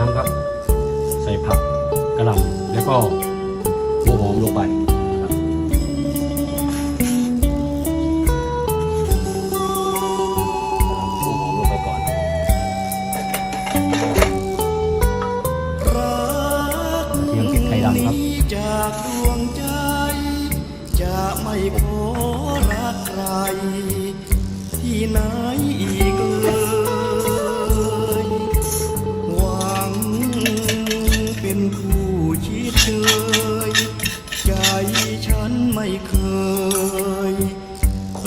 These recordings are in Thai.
น้ำครับ ใส่ผักกระหล่ำแล้วก็หัวหอมลงไปนะครับหัวหอมลงไปก่อนเทียมพริกไทยดำครับจากดวงใจ จะไม่ขอรักใคร ไม่เคย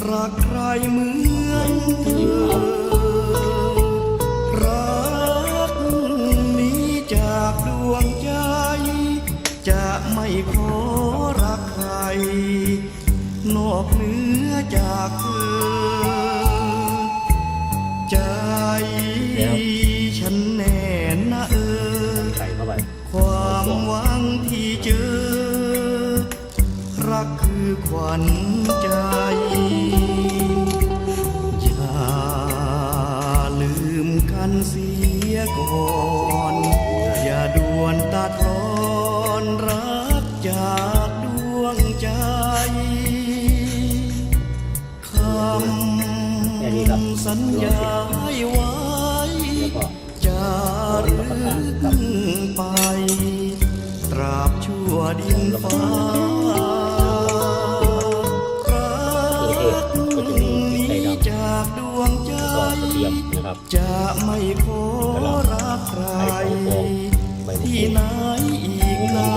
รักใครเหมือนเธอ รักนี้จากดวงใจ จะไม่ขอรักใคร นอกเหนือจากเธอ ใจฉันแน่ คือขวัญใจอย่าลืมกันเสียก่อนอย่าด่วนตัดรอนรักจากดวงใจคำสัญญาไว้จะรึกไป ตราบชั่วดินฟ้า จากดวงใจก็กระเทียมนะครับ จะไม่ขอรักใครที่ไหนอีกนาน